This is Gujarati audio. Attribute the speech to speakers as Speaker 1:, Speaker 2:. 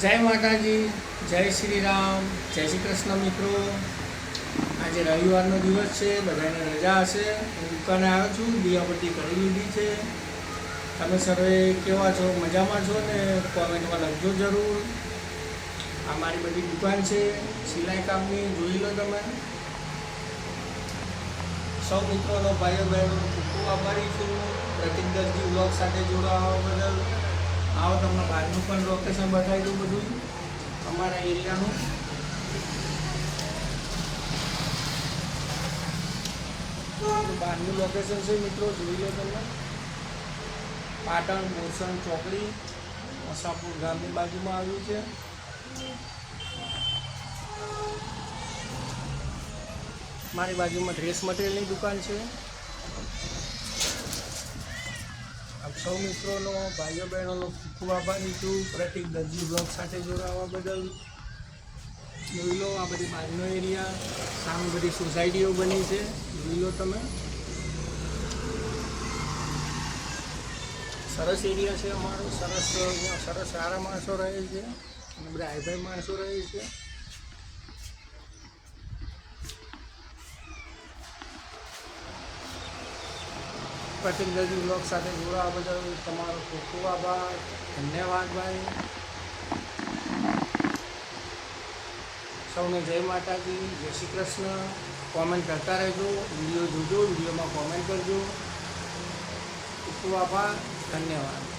Speaker 1: જય માતાજી, જય શ્રી રામ જય શ્રી કૃષ્ણ મિત્રો. આજે રવિવારનો દિવસ છે, બધાને રજા હશે. હું દુકાને આવ્યો છું દિયાબત્તી કરી લીધી છે. તમે સર્વે કેવા છો, મજામાં છો ને? કોમેન્ટમાં લખજો જરૂર. આ મારી બધી દુકાન છે, સિલાઈ કામની જોઈ લો તમે. સૌ મિત્રોનો ભાઈઓ બહેનો ખૂબ ખૂબ આભારી છું. પ્રતિક દર્જી બ્લોગ સાથે જોડાવા બદલ. આવો તમને બહારનું પણ લોકેશન બતાવી દઉં બધું. અમારા એરિયાનું. બહારનું લોકેશન છે મિત્રો, જોઈ લો તમે પાટણ, બોરસણ, ચોકડી, મસાપુર ગામની બાજુમાં આવ્યું છે. મારી બાજુમાં ડ્રેસ મટીરિયલની દુકાન છે. સૌ મિત્રોનો, ભાઈઓ બહેનોનો ખૂબ આભારી. છું પ્રતિક દરજી બ્લોગ સાથે જોડાવા બદલ. જોઈ લો આ બધી બાજુનો એરિયા. સામે બધી સોસાયટીઓ બની છે. જોઈ લો તમે. સરસ એરિયા છે અમારો. સરસ સરસ સારા માણસો રહે છે. અને બધા હાઈફાઈ માણસો રહે છે. દર્જી બ્લોગ સાથે જોડાવા બદલ તમારો ખૂબ ખૂબ આભાર. ધન્યવાદ ભાઈ. સૌને જય માતાજી, જય શ્રી કૃષ્ણ. કોમેન્ટ કરતા રહેજો, વીડિયો જોજો, વિડીયોમાં કોમેન્ટ કરજો. ખૂબ ખૂબ આભાર. ધન્યવાદ.